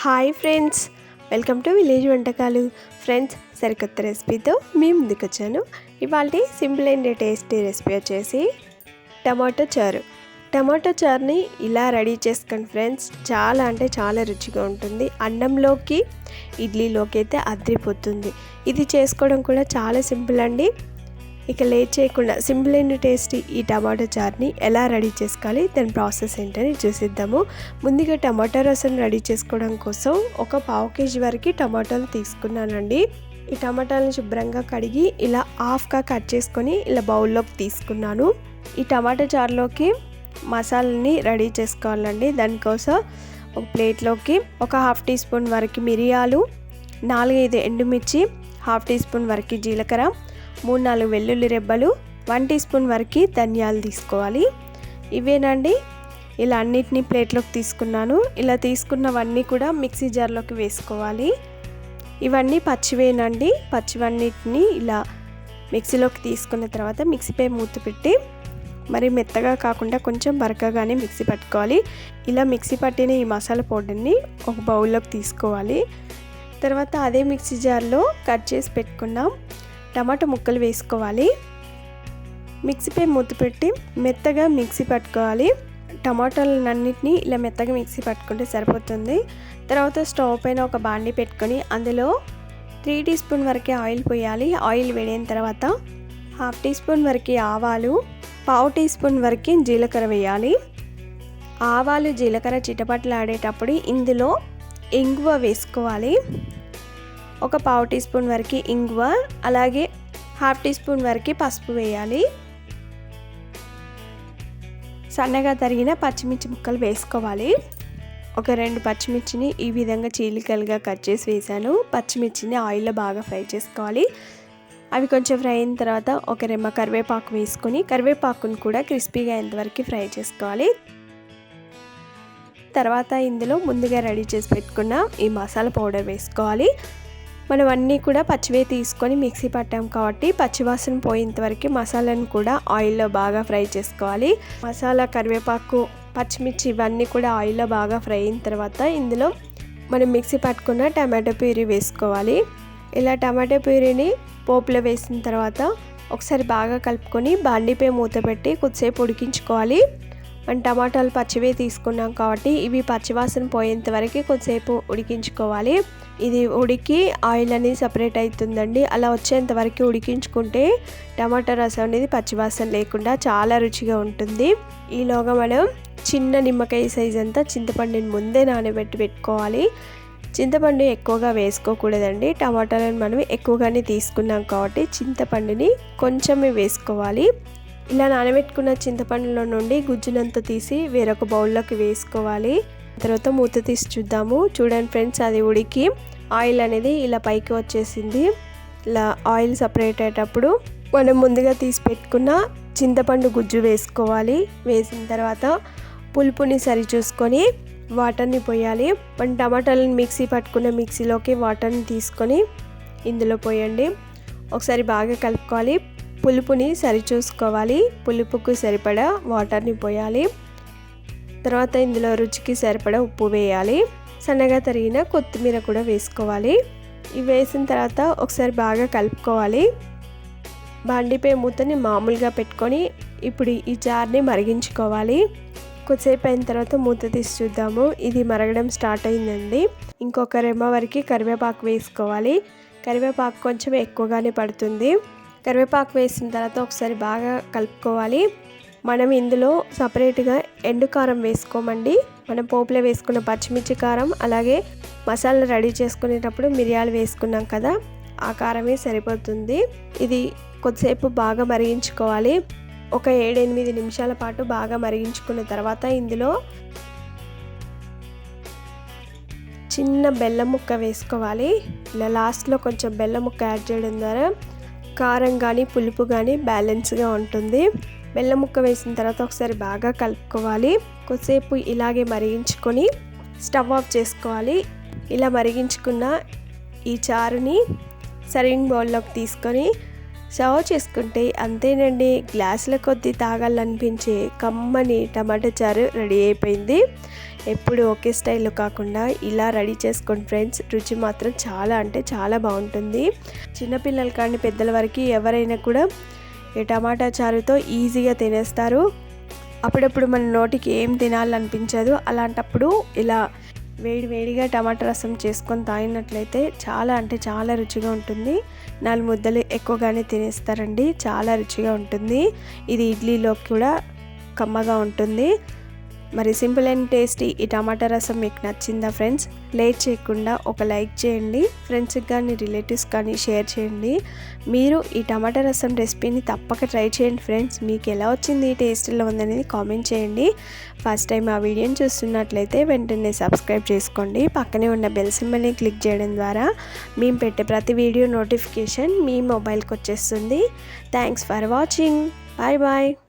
Hi friends welcome to village వంటకాలు. Friends సరికొత్త రెసిపీతో మీ ముందుకు వచ్చాను. ఇవాళ సింపుల్ అండ్ టేస్టీ రెసిపీ వచ్చేసి టమాటో చారు. టమాటో చారుని ఇలా రెడీ చేసుకోండి ఫ్రెండ్స్. చాలా అంటే చాలా రుచిగా ఉంటుంది. అన్నంలోకి ఇడ్లీలోకి అయితే అద్రిపోతుంది. ఇది చేసుకోవడం కూడా చాలా సింపుల్ అండి. ఇక లేట్ చేయకుండా సింపుల్ అండ్ టేస్టీ ఈ టమాటో చార్ని ఎలా రెడీ చేసుకోవాలి దాని ప్రాసెస్ ఏంటని చూసిద్దాము. ముందుగా టమాటో రసం రెడీ చేసుకోవడం కోసం ఒక పావు కేజీ వరకు టమాటాలు తీసుకున్నానండి. ఈ టమాటాలను శుభ్రంగా కడిగి ఇలా హాఫ్గా కట్ చేసుకొని ఇలా బౌల్లోకి తీసుకున్నాను. ఈ టమాటా చారులోకి మసాలని రెడీ చేసుకోవాలండి. దానికోసం ఒక ప్లేట్లోకి ఒక హాఫ్ టీ స్పూన్ వరకు మిరియాలు నాలుగైదు ఎండుమిర్చి హాఫ్ టీ స్పూన్ వరకు జీలకర్ర మూడు నాలుగు వెల్లుల్లి రెబ్బలు వన్ టీ స్పూన్ వరకు ధనియాలు తీసుకోవాలి. ఇవేనండి ఇలా అన్నిటినీ ప్లేట్లోకి తీసుకున్నాను. ఇలా తీసుకున్నవన్నీ కూడా మిక్సీ జార్లోకి వేసుకోవాలి. ఇవన్నీ పచ్చివేనండి. పచ్చివన్నిటిని ఇలా మిక్సీలోకి తీసుకున్న తర్వాత మిక్సీపై మూత పెట్టి మరి మెత్తగా కాకుండా కొంచెం బరకగానే మిక్సీ పట్టుకోవాలి. ఇలా మిక్సీ పట్టిన ఈ మసాలా పౌడర్ని ఒక బౌల్లోకి తీసుకోవాలి. తర్వాత అదే మిక్సీ జార్లో కట్ చేసి పెట్టుకున్నాం. టమాటా ముక్కలు వేసుకోవాలి. మిక్సీపై మూత పెట్టి మెత్తగా మిక్సీ పట్టుకోవాలి. టమాటాలన్నింటినీ ఇలా మెత్తగా మిక్సీ పట్టుకుంటే సరిపోతుంది. తర్వాత స్టవ్ పైన ఒక బాండి పెట్టుకొని అందులో త్రీ టీ స్పూన్ వరకే ఆయిల్ పోయాలి. ఆయిల్ వేడిన తర్వాత హాఫ్ టీ స్పూన్ వరకు ఆవాలు పావు టీ స్పూన్ వరకు జీలకర్ర వేయాలి. ఆవాలు జీలకర్ర చిటపట్లు ఆడేటప్పుడు ఇందులో ఇంగువ వేసుకోవాలి. ఒక పావు టీ స్పూన్ వరకు ఇంగువ అలాగే హాఫ్ టీ స్పూన్ వరకు పసుపు వేయాలి. సన్నగా తరిగిన పచ్చిమిర్చి ముక్కలు వేసుకోవాలి. ఒక రెండు పచ్చిమిర్చిని ఈ విధంగా చీలికలుగా కట్ చేసి వేసాను. పచ్చిమిర్చిని ఆయిల్లో బాగా ఫ్రై చేసుకోవాలి. అవి కొంచెం ఫ్రై అయిన తర్వాత ఒక రెమ్మ కరివేపాకు వేసుకొని కరివేపాకును కూడా క్రిస్పీగా అయ్యేంతవరకు ఫ్రై చేసుకోవాలి. తర్వాత ఇందులో ముందుగా రెడీ చేసి పెట్టుకున్న ఈ మసాలా పౌడర్ వేసుకోవాలి. మనం అన్నీ కూడా పచ్చివే తీసుకొని మిక్సీ పట్టాం కాబట్టి పచ్చివాసన పోయేంతవరకు మసాలాను కూడా ఆయిల్లో బాగా ఫ్రై చేసుకోవాలి. మసాలా కరివేపాకు పచ్చిమిర్చి ఇవన్నీ కూడా ఆయిల్లో బాగా ఫ్రై అయిన తర్వాత ఇందులో మనం మిక్సీ పట్టుకున్న టమాటో ప్యూరీ వేసుకోవాలి. ఇలా టమాటో ప్యూరీని పోపులో వేసిన తర్వాత ఒకసారి బాగా కలుపుకొని బండిపై మూత పెట్టి కొద్దిసేపు ఉడికించుకోవాలి. మనం టమాటాలు పచ్చివే తీసుకున్నాం కాబట్టి ఇవి పచ్చివాసన పోయేంత వరకు కొద్దిసేపు ఉడికించుకోవాలి. ఇది ఉడికి ఆయిల్ అనేది సపరేట్ అవుతుందండి అలా వచ్చేంత వరకు ఉడికించుకుంటే టమాటా రసం అనేది పచ్చివాసన లేకుండా చాలా రుచిగా ఉంటుంది. ఈలోగా మనం చిన్న నిమ్మకాయ సైజ్ అంతా చింతపండుని ముందే నానబెట్టి పెట్టుకోవాలి. చింతపండు ఎక్కువగా వేసుకోకూడదండి. టమాటాలను మనం ఎక్కువగానే తీసుకున్నాం కాబట్టి చింతపండుని కొంచెమే వేసుకోవాలి. ఇలా నానబెట్టుకున్న చింతపండులో నుండి గుజ్జునంతా తీసి వేరొక బౌల్లోకి వేసుకోవాలి. తర్వాత మూత తీసి చూద్దాము. చూడండి ఫ్రెండ్స్ అది ఉడికి ఆయిల్ అనేది ఇలా పైకి వచ్చేసింది. ఇలా ఆయిల్ సపరేట్ అయ్యేటప్పుడు మనం ముందుగా తీసి పెట్టుకున్న చింతపండు గుజ్జు వేసుకోవాలి. వేసిన తర్వాత పులుపుని సరి చూసుకొని వాటర్ని పోయాలి. మన టమాటాలను మిక్సీ పట్టుకున్న మిక్సీలోకి వాటర్ని తీసుకొని ఇందులో పోయండి. ఒకసారి బాగా కలుపుకోవాలి. పులుపుని సరిచూసుకోవాలి. పులుపుకు సరిపడా వాటర్ని పోయాలి. తర్వాత ఇందులో రుచికి సరిపడా ఉప్పు వేయాలి. సన్నగా తరిగిన కొత్తిమీర కూడా వేసుకోవాలి. ఇవి వేసిన తర్వాత ఒకసారి బాగా కలుపుకోవాలి. బండిపై మూతని మామూలుగా పెట్టుకొని ఇప్పుడు ఈ జార్ని మరిగించుకోవాలి. కొద్దిసేపు అయిన తర్వాత మూత తీసి చూద్దాము. ఇది మరగడం స్టార్ట్ అయిందండి. ఇంకొక రెమ్మ వరకు కరివేపాకు వేసుకోవాలి. కరివేపాకు కొంచెం ఎక్కువగానే పడుతుంది. కరివేపాకు వేసిన తర్వాత ఒకసారి బాగా కలుపుకోవాలి. మనం ఇందులో సపరేట్గా ఎండు కారం వేసుకోమండి. మనం పోపులో వేసుకున్న పచ్చిమిర్చి కారం అలాగే మసాలా రెడీ చేసుకునేటప్పుడు మిరియాలు వేసుకున్నాం కదా ఆ కారమే సరిపోతుంది. ఇది కొద్దిసేపు బాగా మరిగించుకోవాలి. ఒక ఏడెనిమిది నిమిషాల పాటు బాగా మరిగించుకున్న తర్వాత ఇందులో చిన్న బెల్లం ముక్క వేసుకోవాలి. ఇలా లాస్ట్లో కొంచెం బెల్లం ముక్క యాడ్ చేయడం ద్వారా కారం కానీ పులుపు కానీ బ్యాలెన్స్గా ఉంటుంది. బెల్లం ముక్క వేసిన తర్వాత ఒకసారి బాగా కలుపుకోవాలి. కొద్దిసేపు ఇలాగే మరిగించుకొని స్టవ్ ఆఫ్ చేసుకోవాలి. ఇలా మరిగించుకున్న ఈ చారుని సర్వింగ్ బౌల్లోకి తీసుకొని సర్వ్ చేసుకుంటే అంతేనండి. గ్లాసుల కొద్దీ తాగాలనిపించే కమ్మని టమాటా చారు రెడీ అయిపోయింది. ఎప్పుడు ఒకే స్టైల్లో కాకుండా ఇలా రెడీ చేసుకోండి ఫ్రెండ్స్ రుచి మాత్రం చాలా అంటే చాలా బాగుంటుంది. చిన్నపిల్లలు కానీ పెద్దల వరకు ఎవరైనా కూడా ఈ టమాటా చారుతో ఈజీగా తినేస్తారు. అప్పుడప్పుడు మన నోటికి ఏం తినాలనిపించదు. అలాంటప్పుడు ఇలా వేడి వేడిగా టమాటా రసం చేసుకొని తాగినట్లయితే చాలా అంటే చాలా రుచిగా ఉంటుంది. నాలుగు ముద్దలు ఎక్కువగానే తినేస్తారండి. చాలా రుచిగా ఉంటుంది. ఇది ఇడ్లీలోకి కూడా కమ్మగా ఉంటుంది. మరి సింపుల్ అండ్ టేస్టీ ఈ టమాటా రసం మీకు నచ్చిందా ఫ్రెండ్స్? లేట్ చేయకుండా ఒక లైక్ చేయండి. ఫ్రెండ్స్కి కానీ రిలేటివ్స్ కానీ షేర్ చేయండి. మీరు ఈ టమాటా రసం రెసిపీని తప్పక ట్రై చేయండి ఫ్రెండ్స్. మీకు ఎలా వచ్చింది ఈ టేస్ట్లో ఉందనేది కామెంట్ చేయండి. ఫస్ట్ టైం ఆ వీడియోని చూస్తున్నట్లయితే వెంటనే సబ్స్క్రైబ్ చేసుకోండి. పక్కనే ఉన్న బెల్ సింబల్ని క్లిక్ చేయడం ద్వారా మేము పెట్టే ప్రతి వీడియో నోటిఫికేషన్ మీ మొబైల్కి వచ్చేస్తుంది. Thanks for watching bye bye